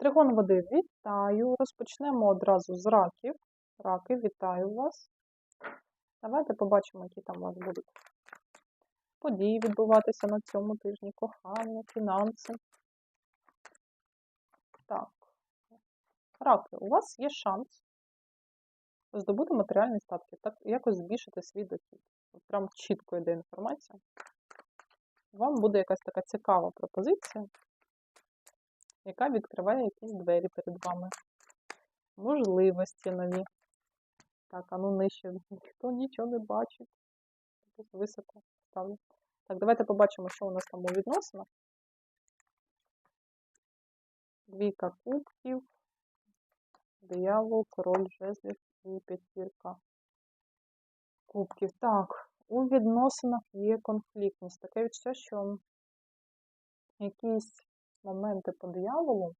Тригон води вітаю. Розпочнемо одразу з раків. Раки, вітаю вас. Давайте побачимо, які там у вас будуть події відбуватися на цьому тижні, кохання, фінанси. Так. Раки, у вас є шанс здобути матеріальні статки, так якось збільшити свій дохід. Прям чітко йде інформація. Вам буде якась така цікава пропозиція, яка відкриває якісь двері перед вами. Можливості нові. Так, а ну нижче. Ніхто нічого не бачить. Високо ставлю. Так, давайте побачимо, що у нас там у відносинах. Двійка кубків, диявол, король жезлів і п'ятірка кубків. Так, у відносинах є конфліктність. Таке відчуття, що якісь моменти по дияволу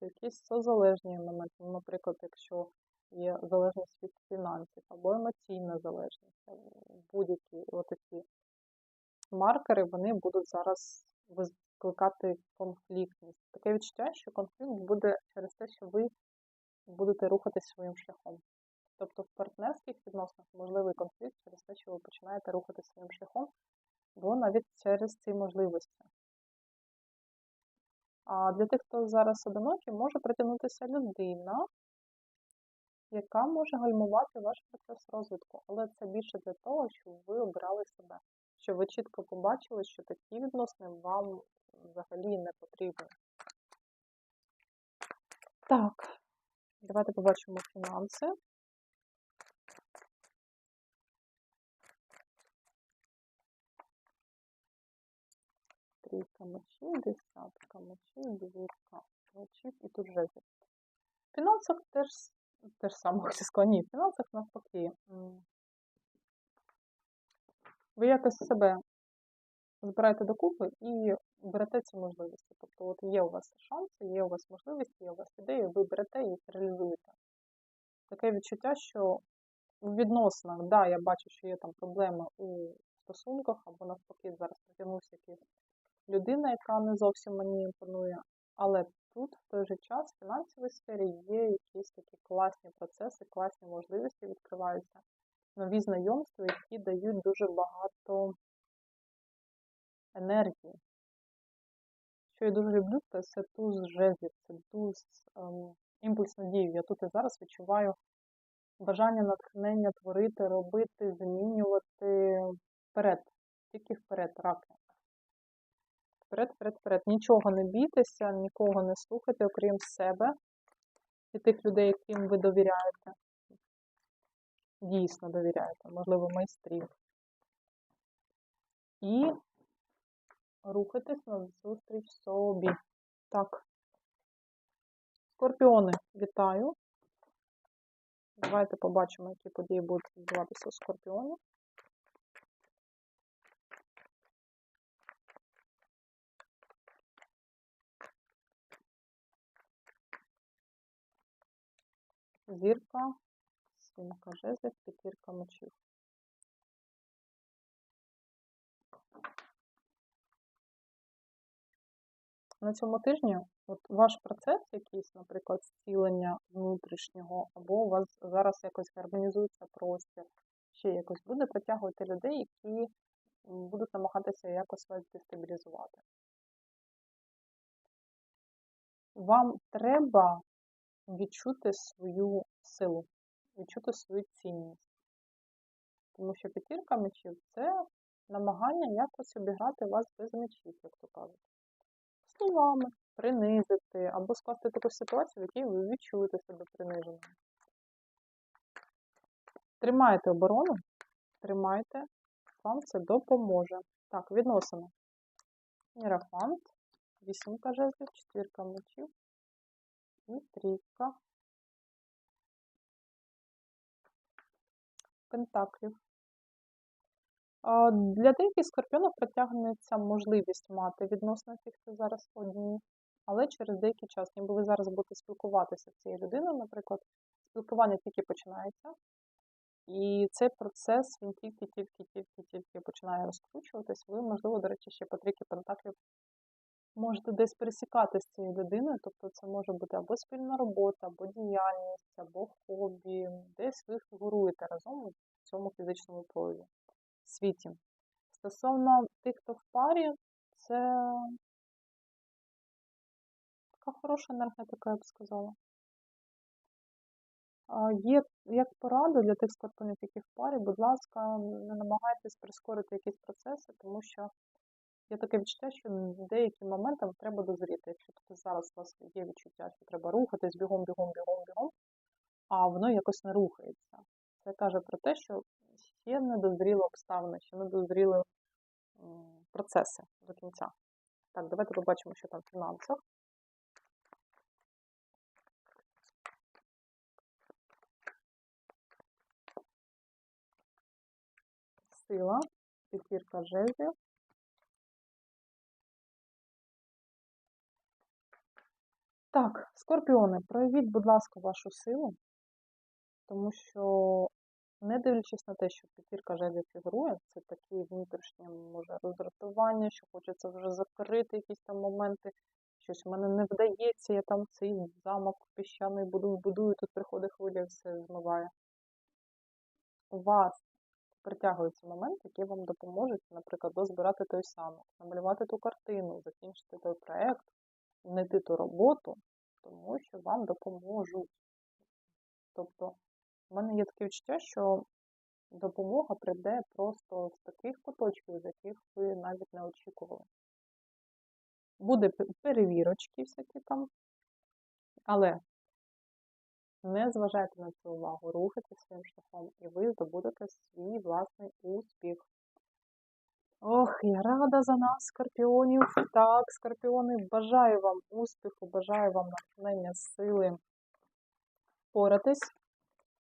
це якісь созалежні моменти. Ну, Наприклад, якщо є залежність від фінансів або емоційна залежність, будь-які отакі маркери, вони будуть зараз викликати конфліктність. Таке відчуття, що конфлікт буде через те, що ви будете рухатись своїм шляхом. Тобто в партнерських відносинах можливий конфлікт через те, що ви починаєте рухатись своїм шляхом, бо навіть через ці можливості. А для тих, хто зараз одинокий, може притягнутися людина, яка може гальмувати ваш процес розвитку. Але це більше для того, щоб ви обирали себе, щоб ви чітко побачили, що такі відносини вам взагалі не потрібні. Так, давайте побачимо фінанси. Трійка мечів, десятка мечів, двірка мечів і тут жезлів. В фінансах теж те ж саме хочу сказати. Ні, в фінансах навпаки. Ви якось себе збираєте докупи і берете ці можливості. Тобто, от є у вас шанси, є у вас можливості, є у вас ідеї, ви берете їх реалізуєте. Таке відчуття, що в відносинах, да, я бачу, що є там проблеми у стосунках, або навпаки, зараз притягнувся якийсь людина, яка не зовсім мені імпонує, але тут в той же час в фінансовій сфері є якісь такі класні процеси, класні можливості відкриваються, нові знайомства, які дають дуже багато енергії. Що я дуже люблю, це, це туз жезлів, це туз ем, імпульс надії. Я тут і зараз відчуваю бажання натхнення творити, робити, змінювати вперед, тільки вперед, раки. Вперед, вперед, вперед. Нічого не бійтеся, нікого не слухайте, окрім себе і тих людей, яким ви довіряєте. Дійсно довіряєте, можливо, майстрів. І рухайтесь на зустріч собі. Так. Скорпіони, вітаю. Давайте побачимо, які події будуть відбуватися у скорпіонів. Зірка, сімка жезлів, п'ятірка мечів. На цьому тижні от ваш процес якийсь, наприклад, зцілення внутрішнього, або у вас зараз якось гармонізується простір, ще якось буде притягувати людей, які будуть намагатися якось вас дестабілізувати. Вам треба відчути свою силу, відчути свою цінність. Тому що п'ятірка мечів це намагання якось обіграти вас без мечів, як то кажуть. Словами, принизити або скласти таку ситуацію, в якій ви відчуєте себе приниженим. Тримайте оборону, тримайте, вам це допоможе. Так, відносини. Мірафант, вісімка жезлів, четвірка мечів і пентаклів. Для деяких скорпіонів притягнеться можливість мати відносно тих, хто зараз одні, але через деякий час, ніби ви зараз будете спілкуватися з цією людиною, наприклад, спілкування тільки починається, і цей процес він тільки-тільки-тільки-тільки починає розкручуватись. Ви, можливо, до речі, ще по трійки пентаклів можете десь пересікати з цією людиною, тобто це може бути або спільна робота, або діяльність, або хобі. Десь ви фігуруєте разом в цьому фізичному прояві світі. Стосовно тих, хто в парі, це така хороша енергетика, я б сказала. Є як порада для тих скорпіонів, які в парі, будь ласка, не намагайтесь прискорити якісь процеси, тому що є таке відчуття, що деякі моменти треба дозріти. Якщо тут зараз у вас є відчуття, що треба рухатись бігом, бігом, бігом, бігом, а воно якось не рухається. Це каже про те, що ще не дозріли обставини, ще не дозріли процеси до кінця. Так, давайте побачимо, що там в фінансах. Сила, п'ятірка жезлів. Так, скорпіони, проявіть, будь ласка, вашу силу, тому що, не дивлячись на те, що п'ятірка жезлів фігурує, це такі внутрішнє може роздратування, що хочеться вже закрити якісь там моменти, щось в мене не вдається, я там цей замок піщаний буду, будую, тут приходить хвиля все змиває. У вас притягуються моменти, які вам допоможуть, наприклад, дозбирати той самок, намалювати ту картину, закінчити той проєкт, знайти ту роботу, тому що вам допоможуть. Тобто, в мене є таке відчуття, що допомога прийде просто з таких куточків, з яких ви навіть не очікували. Буде перевірочки всякі там, але не зважайте на цю увагу, рухайте своїм шляхом, і ви здобудете свій власний успіх. Ох, я рада за нас, скорпіонів. Так, скорпіони, бажаю вам успіху, бажаю вам натхнення, сили впоратись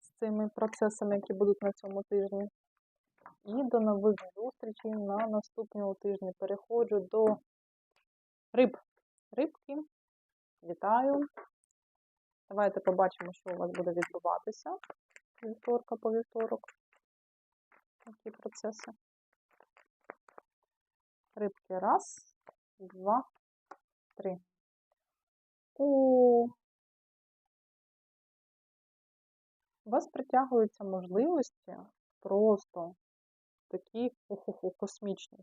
з цими процесами, які будуть на цьому тижні. І до нових зустрічей на наступному тижні. Переходжу до риб. Рибки. Вітаю. Давайте побачимо, що у вас буде відбуватися вівторка по вівторок. Які процеси. Рибки. Раз, два, три. У вас притягуються можливості просто такі уху космічні.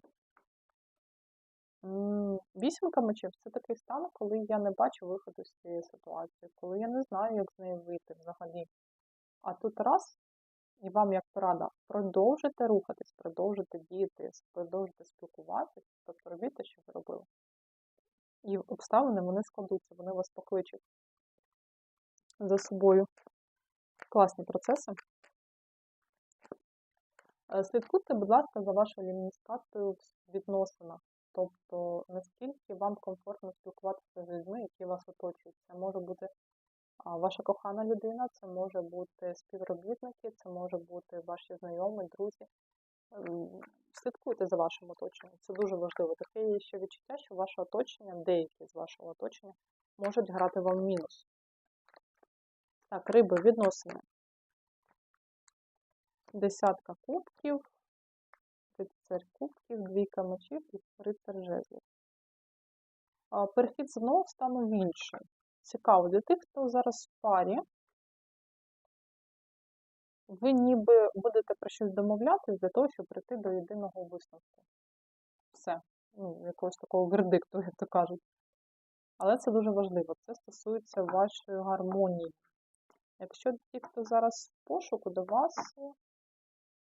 Вісімка мечів це такий стан, коли я не бачу виходу з цієї ситуації, коли я не знаю, як з неї вийти взагалі. А тут раз, і вам як порада, продовжуйте рухатись, продовжуйте діяти, продовжуйте спілкуватись, тобто робіть те, що ви робили. І обставини вони складуться, вони вас покличуть за собою. Класні процеси. Е, Слідкуйте, будь ласка, за вашою ліміністатою в відносинах. Тобто, наскільки вам комфортно спілкуватися з людьми, які вас оточують. Це може бути ваша кохана людина, це може бути співробітники, це може бути ваші знайомі, друзі. Слідкуйте за вашим оточенням. Це дуже важливо. Таке є ще відчуття, що ваше оточення, деякі з вашого оточення, можуть грати вам мінус. Так, риби, відносини. Десятка кубків, рицар кубків, двійка мечів і рицар жезлів. Перехід з стану в інший. Цікаво, для тих, хто зараз в парі, ви ніби будете про щось домовлятись для того, щоб прийти до єдиного висновку. Все, ну, якогось такого вердикту, як то кажуть. Але це дуже важливо. Це стосується вашої гармонії. Якщо ті, хто зараз в пошуку до вас,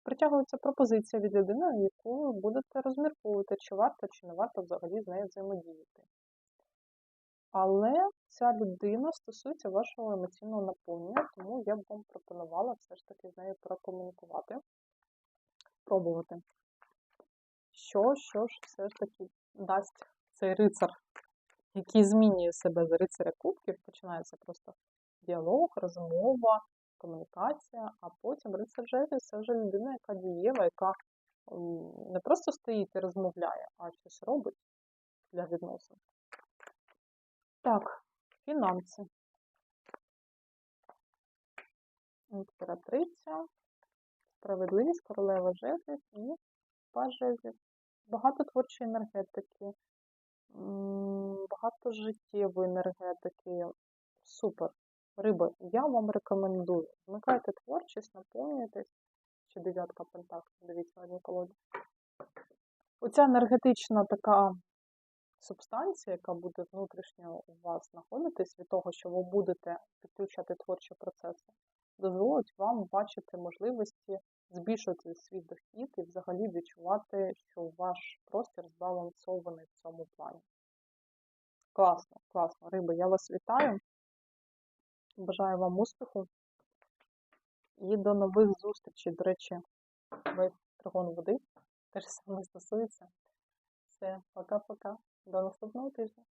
притягується пропозиція від людини, ви будете розмірковувати, чи варто, чи не варто взагалі з нею взаємодіяти. Але ця людина стосується вашого емоційного наповнення, тому я б вам пропонувала все ж таки з нею прокомунікувати, пробувати. Що, що ж все ж таки дасть цей рицар, який змінює себе з рицаря кубків, починається просто діалог, розмова, комунікація, а потім рицар жезлів – це вже людина, яка дієва, яка не просто стоїть і розмовляє, а щось робить для відносин. Так, фінанси. Імператриця, справедливість, королева жезлів і паж жезлів. Багато творчої енергетики. Багато життєвої енергетики. Супер. Риби, я вам рекомендую. Вмикайте творчість, наповнюйтесь. Ще дев'ятка пентаклів, дивіться на одній колоді. Оця енергетична така субстанція, яка буде внутрішньо у вас знаходитись від того, що ви будете підключати творчі процеси, дозволить вам бачити можливості збільшувати свій дохід і взагалі відчувати, що ваш простір збалансований в цьому плані. Класно, класно, риби, я вас вітаю. Бажаю вам успіху і до нових зустрічей. До речі, весь тригон води теж саме стосується. Все, пока-пока. До наступного тижня.